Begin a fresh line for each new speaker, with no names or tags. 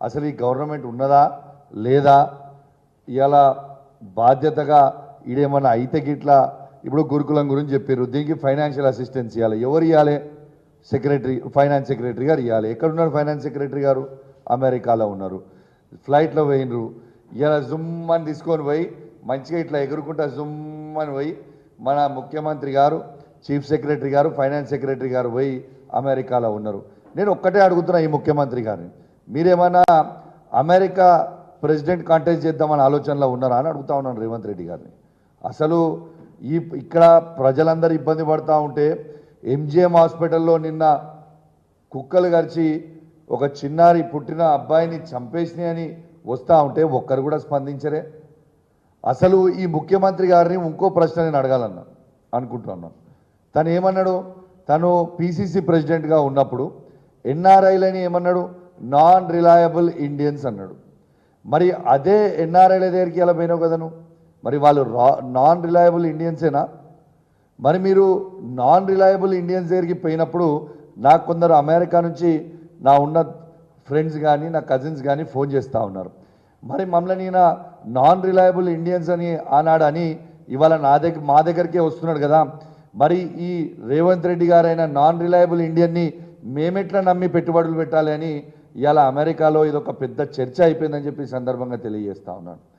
అసలు ఈ గవర్నమెంట్ ఉన్నదా లేదా? ఇలా బాధ్యతగా ఈడేమన్నా అయితే గిట్లా ఇప్పుడు గురుకులం గురించి చెప్పారు దీనికి ఫైనాన్షియల్ అసిస్టెన్స్ ఇవ్వాలి ఎవరు ఇవ్వాలి సెక్రటరీ ఫైనాన్స్ సెక్రటరీ గారు ఇవ్వాలి ఎక్కడున్నారు ఫైనాన్స్ సెక్రటరీ గారు? అమెరికాలో ఉన్నారు. ఫ్లైట్లో పోయినరు ఇలా జుమ్ అని తీసుకొని పోయి మంచిగా ఇట్లా ఎగురుకుంటా జుమ్ అని పోయి మన ముఖ్యమంత్రి garu chief secretary garu finance secretary garu పోయి అమెరికాలో ఉన్నారు. నేను ఒక్కటే అడుగుతున్నా ఈ ముఖ్యమంత్రి గారిని. మీరేమన్నా అమెరికా ప్రెసిడెంట్ కాంటెస్ట్ చేద్దామని ఆలోచనలో ఉన్నారా అని అడుగుతా ఉన్నాను రేవంత్ రెడ్డి గారిని. అసలు ఈ ఇక్కడ ప్రజలందరూ ఇబ్బంది పడుతూ ఉంటే ఎంజిఎం హాస్పిటల్లో నిన్న కుక్కలు గరిచి ఒక చిన్నారి పుట్టిన అబ్బాయిని చంపేసినాయని వస్తూ ఉంటే ఒక్కరు కూడా స్పందించరే. అసలు ఈ ముఖ్యమంత్రి గారిని ఇంకో ప్రశ్న నేను అడగాలన్నా అనుకుంటున్నాను. తను ఏమన్నాడు? తను పిసిసి ప్రెసిడెంట్గా ఉన్నప్పుడు ఎన్ఆర్ఐలని ఏమన్నాడు? నాన్ రిలయబుల్ ఇండియన్స్ అన్నాడు. మరి అదే ఎన్ఆర్ఐల దగ్గరికి ఎలా పోయినావు కదా నువ్వు మరి వాళ్ళు రా నాన్ రిలయబుల్ ఇండియన్సేనా మరి మీరు నాన్ రిలయబుల్ ఇండియన్స్ దగ్గరికి పోయినప్పుడు నాకు కొందరు అమెరికా నుంచి నా ఉన్న ఫ్రెండ్స్ కానీ నా కజిన్స్ కానీ ఫోన్ చేస్తూ ఉన్నారు. మరి మమ్మల్ని ఈయన నాన్ రిలయబుల్ ఇండియన్స్ అని ఆనాడు అని ఇవాళ నా దగ్గర మా దగ్గరికే వస్తున్నాడు కదా. మరి ఈ రేవంత్ రెడ్డి గారైన నాన్ రిలయబుల్ ఇండియన్ని మేమెట్లా నమ్మి పెట్టుబడులు పెట్టాలి అని ఇవాళ అమెరికాలో ఇదొక పెద్ద చర్చ అయిపోయిందని చెప్పి సందర్భంగా తెలియజేస్తా ఉన్నాను.